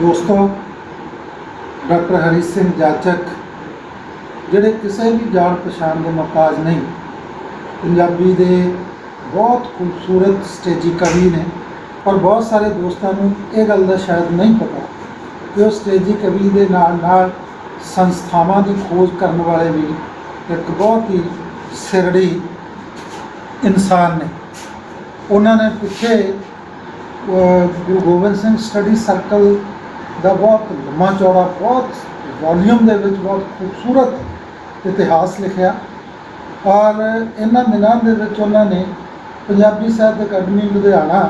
ਦੋਸਤੋ, ਡਾਕਟਰ ਹਰੀ ਸਿੰਘ ਜਾਚਕ, ਜਿਹੜੇ ਕਿਸੇ ਵੀ ਜਾਣ ਪਛਾਣ ਦੇ ਮੁਹਤਾਜ ਨਹੀਂ, ਪੰਜਾਬੀ ਦੇ ਬਹੁਤ ਖੂਬਸੂਰਤ ਸਟੇਜੀ ਕਵੀ ਨੇ, ਪਰ ਬਹੁਤ ਸਾਰੇ ਦੋਸਤਾਂ ਨੂੰ ਇਹ ਗੱਲ ਦਾ ਸ਼ਾਇਦ ਨਹੀਂ ਪਤਾ ਕਿ ਉਹ ਸਟੇਜੀ ਕਵੀ ਦੇ ਨਾਲ ਨਾਲ ਸੰਸਥਾਵਾਂ ਦੀ ਖੋਜ ਕਰਨ ਵਾਲੇ ਵੀ ਇੱਕ ਬਹੁਤ ਹੀ ਸਿਰੜੀ ਇਨਸਾਨ ਨੇ। ਉਹਨਾਂ ਨੇ ਪਿੱਛੇ ਗੁਰੂ ਗੋਬਿੰਦ ਸਿੰਘ ਸਟੱਡੀ ਸਰਕਲ ਦਾ ਬਹੁਤ ਲੰਮਾ ਚੌੜਾ, ਬਹੁਤ ਵੋਲੀਅਮ ਦੇ ਵਿੱਚ ਬਹੁਤ ਖੂਬਸੂਰਤ ਇਤਿਹਾਸ ਲਿਖਿਆ। ਔਰ ਇਹਨਾਂ ਦਿਨਾਂ ਦੇ ਵਿੱਚ ਉਹਨਾਂ ਨੇ ਪੰਜਾਬੀ ਸਾਹਿਤ ਅਕੈਡਮੀ ਲੁਧਿਆਣਾ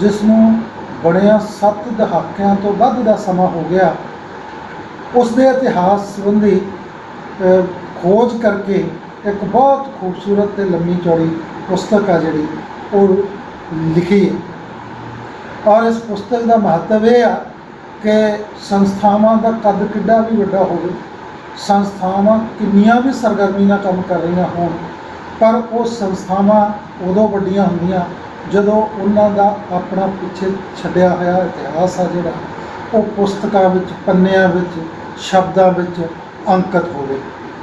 ਜਿਸ ਨੂੰ ਬਣਿਆ 7 ਦਹਾਕਿਆਂ ਤੋਂ ਵੱਧ ਦਾ ਸਮਾਂ ਹੋ ਗਿਆ ਉਸ ਦੇ ਇਤਿਹਾਸ ਸੰਬੰਧੀ ਖੋਜ ਕਰਕੇ ਇੱਕ ਬਹੁਤ ਖੂਬਸੂਰਤ ਤੇ ਲੰਮੀ ਚੌੜੀ ਪੁਸਤਕ ਆ ਜਿਹੜੀ ਉਹ ਲਿਖੀ ਹੈ। ਔਰ ਇਸ ਪੁਸਤਕ ਦਾ ਮਹੱਤਵ ਇਹ ਆ ਕਿ ਸੰਸਥਾਵਾਂ ਦਾ ਕੱਦ ਕਿੱਡਾ ਵੀ ਵੱਡਾ ਹੋਵੇ, ਸੰਸਥਾਵਾਂ ਕਿੰਨੀਆਂ ਵੀ ਸਰਗਰਮੀ ਨਾਲ ਕੰਮ ਕਰ ਰਹੀਆਂ ਹੋਣ, ਪਰ ਉਹ ਸੰਸਥਾਵਾਂ ਉਦੋਂ ਵੱਡੀਆਂ ਹੁੰਦੀਆਂ ਜਦੋਂ ਉਹਨਾਂ ਦਾ ਆਪਣਾ ਪਿੱਛੇ ਛੱਡਿਆ ਹੋਇਆ ਇਤਿਹਾਸ ਆ ਜਿਹੜਾ, ਉਹ ਪੁਸਤਕਾਂ ਵਿੱਚ, ਪੰਨਿਆਂ ਵਿੱਚ, ਸ਼ਬਦਾਂ ਵਿੱਚ ਅੰਕਿਤ ਹੋਵੇ।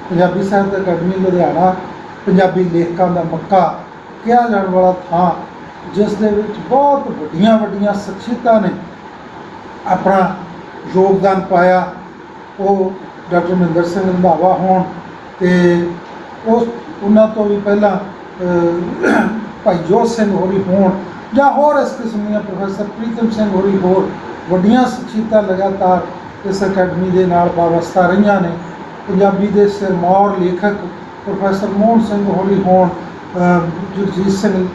ਪੰਜਾਬੀ ਸਾਹਿਤ ਅਕੈਡਮੀ ਲੁਧਿਆਣਾ, ਪੰਜਾਬੀ ਲੇਖਕਾਂ ਦਾ ਮੱਕਾ ਕਿਹਾ ਜਾਣ ਵਾਲਾ ਥਾਂ, ਜਿਸ ਦੇ ਵਿੱਚ ਬਹੁਤ ਵੱਡੀਆਂ ਵੱਡੀਆਂ ਸ਼ਖਸੀਅਤਾਂ ਨੇ। ਆਪਣਾ ਯੋਗਦਾਨ ਪਾਇਆ, ਉਹ ਡਾਕਟਰ ਮਹਿੰਦਰ ਸਿੰਘ ਰੰਧਾਵਾ ਹੋਣ ਤੇ ਉਸ, ਉਹਨਾਂ ਤੋਂ ਵੀ ਪਹਿਲਾਂ ਭਾਈ ਜੋਤ ਸਿੰਘ ਹੋਰੀ ਹੋਣ ਜਾਂ ਹੋਰ ਇਸ ਕਿਸਮ ਦੀਆਂ ਪ੍ਰੋਫੈਸਰ ਪ੍ਰੀਤਮ ਸਿੰਘ ਹੋਰੀ ਹੋਰ ਵੱਡੀਆਂ ਸ਼ਖਸੀਅਤਾਂ ਲਗਾਤਾਰ ਇਸ ਅਕੈਡਮੀ ਦੇ ਨਾਲ ਵਾਬਸਤਾ ਰਹੀਆਂ ਨੇ। ਪੰਜਾਬੀ ਦੇ ਸਿਰਮੌਰ ਲੇਖਕ ਪ੍ਰੋਫੈਸਰ ਮੋਹਨ ਸਿੰਘ ਹੋਰੀ ਹੋਣ ਜਗਜੀਤ ਸਿੰਘ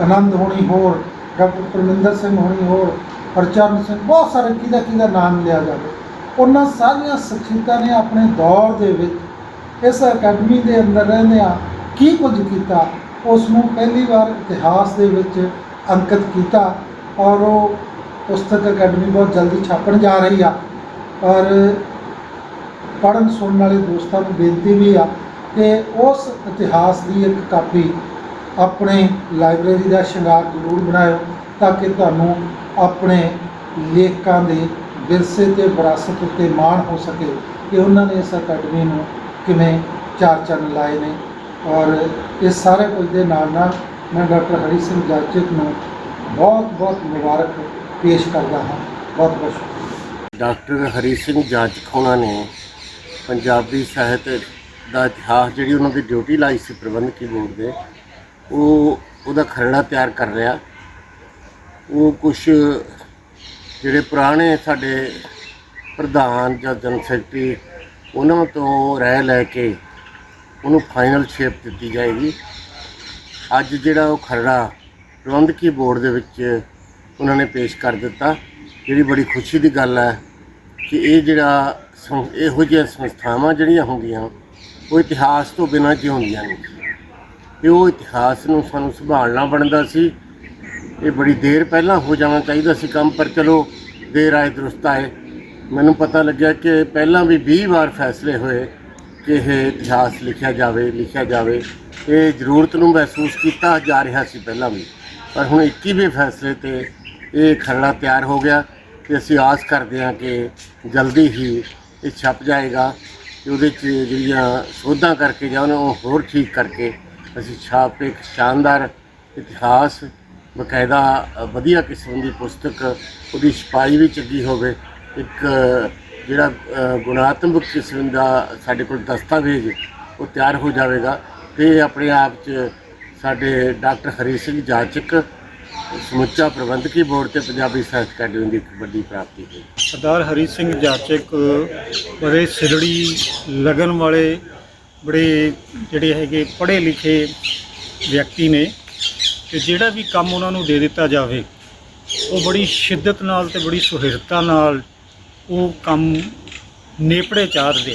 ਆਨੰਦ ਹੋਣੀ ਹੋਰ, ਡਾਕਟਰ ਪਰਮਿੰਦਰ ਸਿੰਘ ਹੋਣੀ ਹੋਰ ਹਰਚਰਨ ਸਿੰਘ, ਬਹੁਤ ਸਾਰੇ ਕਿਹਦਾ ਕਿਹਦਾ ਨਾਮ ਲਿਆ ਜਾਵੇ। ਉਹਨਾਂ ਸਾਰੀਆਂ ਸ਼ਖਸੀਅਤਾਂ ਨੇ ਆਪਣੇ ਦੌਰ ਦੇ ਵਿੱਚ ਇਸ ਅਕੈਡਮੀ ਦੇ ਅੰਦਰ ਰਹਿੰਦਿਆਂ ਕੀ ਕੁਝ ਕੀਤਾ ਉਸ ਨੂੰ ਪਹਿਲੀ ਵਾਰ ਇਤਿਹਾਸ ਦੇ ਵਿੱਚ ਅੰਕਿਤ ਕੀਤਾ ਔਰ ਉਹ ਪੁਸਤਕ ਅਕੈਡਮੀ ਬਹੁਤ ਜਲਦੀ ਛਾਪਣ ਜਾ ਰਹੀ ਆ। ਔਰ ਪੜ੍ਹਨ ਸੁਣਨ ਵਾਲੇ ਦੋਸਤਾਂ ਨੂੰ ਬੇਨਤੀ ਵੀ ਆ ਕਿ ਉਸ ਇਤਿਹਾਸ ਦੀ ਇੱਕ ਕਾਪੀ ਆਪਣੇ ਲਾਇਬ੍ਰੇਰੀ ਦਾ ਸ਼ਿੰਗਾਰ ਜ਼ਰੂਰ ਬਣਾਇਓ। ਤਾਂ ਕਿ ਤੁਹਾਨੂੰ ਆਪਣੇ ਲੇਖਕਾਂ ਦੇ ਵਿਰਸੇ ਤੇ ਵਿਰਾਸਤ ਉੱਤੇ ਮਾਣ ਹੋ ਸਕੇ ਕਿ ਉਹਨਾਂ ਨੇ ਇਸ ਅਕੈਡਮੀ ਨੂੰ ਕਿਵੇਂ ਚਾਰ ਚੰਨ ਲਾਏ ਨੇ। ਔਰ ਇਹ ਸਾਰੇ ਕੁਝ ਦੇ ਨਾਲ ਨਾਲ ਮੈਂ ਡਾਕਟਰ ਹਰੀ ਸਿੰਘ ਜਾਚਕ ਨੂੰ ਬਹੁਤ ਬਹੁਤ ਮੁਬਾਰਕ ਪੇਸ਼ ਕਰਦਾ ਹਾਂ। ਬਹੁਤ ਬਹੁਤ ਸ਼ੁਕਰੀਆ। ਡਾਕਟਰ ਹਰੀ ਸਿੰਘ ਜਾਚਕ ਹੋਣਾ ਨੇ ਪੰਜਾਬੀ ਸਾਹਿਤ ਦਾ ਇਤਿਹਾਸ ਜਿਹੜੀ ਉਹਨਾਂ ਦੀ ਡਿਊਟੀ ਲਾਈ ਸੀ ਪ੍ਰਬੰਧਕੀ ਬੋਰਡ ਦੇ, ਉਹ ਉਹਦਾ ਖਰੜਾ ਤਿਆਰ ਕਰ ਰਿਹਾ। ਉਹ ਕੁਝ ਜਿਹੜੇ ਪੁਰਾਣੇ ਸਾਡੇ ਪ੍ਰਧਾਨ ਜਾਂ ਜਨਰਲ ਸੈਕਟਰੀ, ਉਹਨਾਂ ਤੋਂ ਰਹਿ ਲੈ ਕੇ ਉਹਨੂੰ ਫਾਈਨਲ ਸ਼ੇਪ ਦਿੱਤੀ ਜਾਏਗੀ। ਅੱਜ ਜਿਹੜਾ ਉਹ ਖਰੜਾ ਪ੍ਰਬੰਧਕੀ ਬੋਰਡ ਦੇ ਵਿੱਚ ਉਹਨਾਂ ਨੇ ਪੇਸ਼ ਕਰ ਦਿੱਤਾ, ਜਿਹੜੀ ਬੜੀ ਖੁਸ਼ੀ ਦੀ ਗੱਲ ਹੈ ਕਿ ਇਹ ਜਿਹੜਾ ਸੰ- ਇਹੋ ਜਿਹੀਆਂ ਸੰਸਥਾਵਾਂ ਜਿਹੜੀਆਂ ਹੁੰਦੀਆਂ, ਉਹ ਇਤਿਹਾਸ ਤੋਂ ਬਿਨਾਂ ਜਿਉਂਦੀਆਂ ਨਹੀਂ। ਤੇ ਉਹ ਇਤਿਹਾਸ ਨੂੰ ਸਾਨੂੰ ਸੰਭਾਲਣਾ ਬਣਦਾ ਸੀ ਇਹ ਬੜੀ ਦੇਰ ਪਹਿਲਾਂ ਹੋ ਜਾਣਾ ਚਾਹੀਦਾ ਸੀ ਕੰਮ, ਪਰ ਚਲੋ ਦੇਰ ਆਏ, ਦਰੁਸਤ ਆਏ। ਮੈਨੂੰ ਪਤਾ ਲੱਗਿਆ ਕਿ ਪਹਿਲਾਂ ਵੀ 20 ਵਾਰ ਫੈਸਲੇ ਹੋਏ ਕਿ ਇਹ ਇਤਿਹਾਸ ਲਿਖਿਆ ਜਾਵੇ ਲਿਖਿਆ ਜਾਵੇ। ਇਹ ਜ਼ਰੂਰਤ ਨੂੰ ਮਹਿਸੂਸ ਕੀਤਾ ਜਾ ਰਿਹਾ ਸੀ ਪਹਿਲਾਂ ਵੀ। ਪਰ ਹੁਣ 21ਵੇਂ ਫੈਸਲੇ ਤੇ ਇਹ ਖਰੜਾ ਤਿਆਰ ਹੋ ਗਿਆ ਤੇ ਅਸੀਂ ਆਸ ਕਰਦੇ ਹਾਂ ਕਿ ਜਲਦੀ ਹੀ ਇਹ ਛਪ ਜਾਏਗਾ ਤੇ ਉਹਦੇ 'ਚ ਜਿਹੜੀਆਂ ਸੋਧਾਂ ਕਰਕੇ ਜਾਂ ਉਹਨੂੰ ਹੋਰ ਠੀਕ ਕਰਕੇ ਅਸੀਂ ਛਾਪ ਇੱਕ ਸ਼ਾਨਦਾਰ ਇਤਿਹਾਸ ਬਕਾਇਦਾ ਵਧੀਆ ਕਿਸਮ ਦੀ ਪੁਸਤਕ ਉਹਦੀ ਛਪਾਈ ਵੀ ਚੰਗੀ ਹੋਵੇ, ਇੱਕ, ਜਿਹੜਾ ਗੁਣਾਤਮਕ ਕਿਸਮ ਦਾ ਸਾਡੇ ਕੋਲ ਦਸਤਾਵੇਜ਼ ਉਹ ਤਿਆਰ ਹੋ ਜਾਵੇਗਾ ਤੇ ਆਪਣੇ ਆਪ 'ਚ ਸਾਡੇ ਡਾਕਟਰ ਹਰੀ ਸਿੰਘ ਜਾਚਕ, ਸਮੁੱਚਾ ਪ੍ਰਬੰਧਕੀ ਬੋਰਡ ਤੇ ਪੰਜਾਬੀ ਸਾਹਿਤ ਅਕੈਡਮੀ ਦੀ ਇੱਕ ਵੱਡੀ ਪ੍ਰਾਪਤੀ ਹੋਈ। ਸਰਦਾਰ ਹਰੀ ਸਿੰਘ ਜਾਚਕ ਬੜੇ ਸਿਰੜੀ, ਲਗਨ ਵਾਲੇ, ਬੜੇ ਜਿਹੜੇ ਹੈਗੇ ਪੜ੍ਹੇ ਲਿਖੇ ਵਿਅਕਤੀ ਨੇ। ਤੇ ਜਿਹੜਾ ਵੀ ਕੰਮ ਉਹਨਾਂ ਨੂੰ ਦੇ ਦਿੱਤਾ ਜਾਵੇ, ਉਹ ਬੜੀ ਸ਼ਿੱਦਤ ਨਾਲ ਤੇ ਬੜੀ ਸੁਹਿਰਦਤਾ ਨਾਲ ਉਹ ਕੰਮ ਨੇਪੜੇ ਚਾਰਦੇ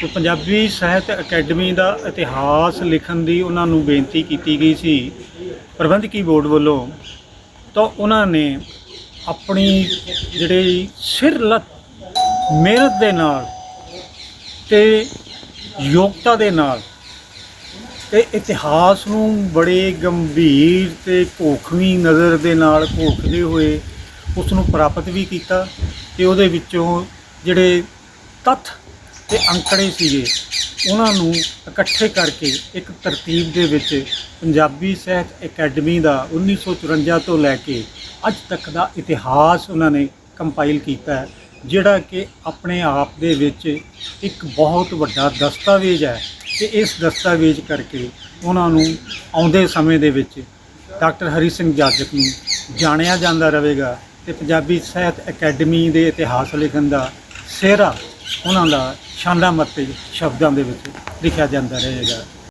ਤੇ ਪੰਜਾਬੀ ਸਾਹਿਤ ਅਕੈਡਮੀ ਦਾ ਇਤਿਹਾਸ ਲਿਖਣ ਦੀ ਉਹਨਾਂ ਨੂੰ ਬੇਨਤੀ ਕੀਤੀ ਗਈ ਸੀ, ਪ੍ਰਬੰਧਕੀ ਬੋਰਡ ਵੱਲੋਂ, ਤਾਂ ਉਹਨਾਂ ਨੇ ਆਪਣੀ ਜਿਹੜੀ ਸਿਰਲਤ ਮਿਹਨਤ ਦੇ ਨਾਲ ਤੇ ਯੋਗਤਾ ਦੇ ਨਾਲ ਤੇ ਇਤਿਹਾਸ ਨੂੰ ਬੜੇ ਗੰਭੀਰ ਤੇ ਭੋਖਵੀਂ ਨਜ਼ਰ ਦੇ ਨਾਲ ਭੋਖਦੇ ਹੋਏ ਉਸ ਨੂੰ ਪ੍ਰਾਪਤ ਵੀ ਕੀਤਾ ਕਿ ਉਹਦੇ ਵਿੱਚੋਂ ਜਿਹੜੇ ਤੱਥ ਤੇ ਅੰਕੜੇ ਸੀਗੇ, ਉਹਨਾਂ ਨੂੰ ਇਕੱਠੇ ਕਰਕੇ ਇੱਕ ਤਰਤੀਬ ਦੇ ਵਿੱਚ ਪੰਜਾਬੀ ਸਾਹਿਤ ਅਕੈਡਮੀ ਦਾ 1954 ਤੋਂ ਲੈ ਕੇ ਅੱਜ ਤੱਕ ਦਾ ਇਤਿਹਾਸ ਉਹਨਾਂ ਨੇ ਕੰਪਾਈਲ ਕੀਤਾ ਹੈ, ਜਿਹੜਾ ਕਿ ਆਪਣੇ ਆਪ ਦੇ ਵਿੱਚ ਇੱਕ ਬਹੁਤ ਵੱਡਾ ਦਸਤਾਵੇਜ਼ ਹੈ। ਤੇ ਇਸ ਦਸਤਾਵੇਜ਼ ਕਰਕੇ ਉਹਨਾਂ ਨੂੰ ਆਉਂਦੇ ਸਮੇਂ ਦੇ ਵਿੱਚ ਡਾਕਟਰ ਹਰੀ ਸਿੰਘ ਜਾਜਕ ਨੂੰ ਜਾਣਿਆ ਜਾਂਦਾ ਰਹੇਗਾ ਤੇ ਪੰਜਾਬੀ ਸਾਹਿਤ ਅਕੈਡਮੀ ਦੇ ਇਤਿਹਾਸ ਲਿਖਣ ਦਾ ਸਿਹਰਾ ਉਹਨਾਂ ਦਾ ਸ਼ਾਨਦਾਰ ਮੱਤੇ ਸ਼ਬਦਾਂ ਦੇ ਵਿੱਚ ਲਿਖਿਆ ਜਾਂਦਾ ਰਹੇਗਾ।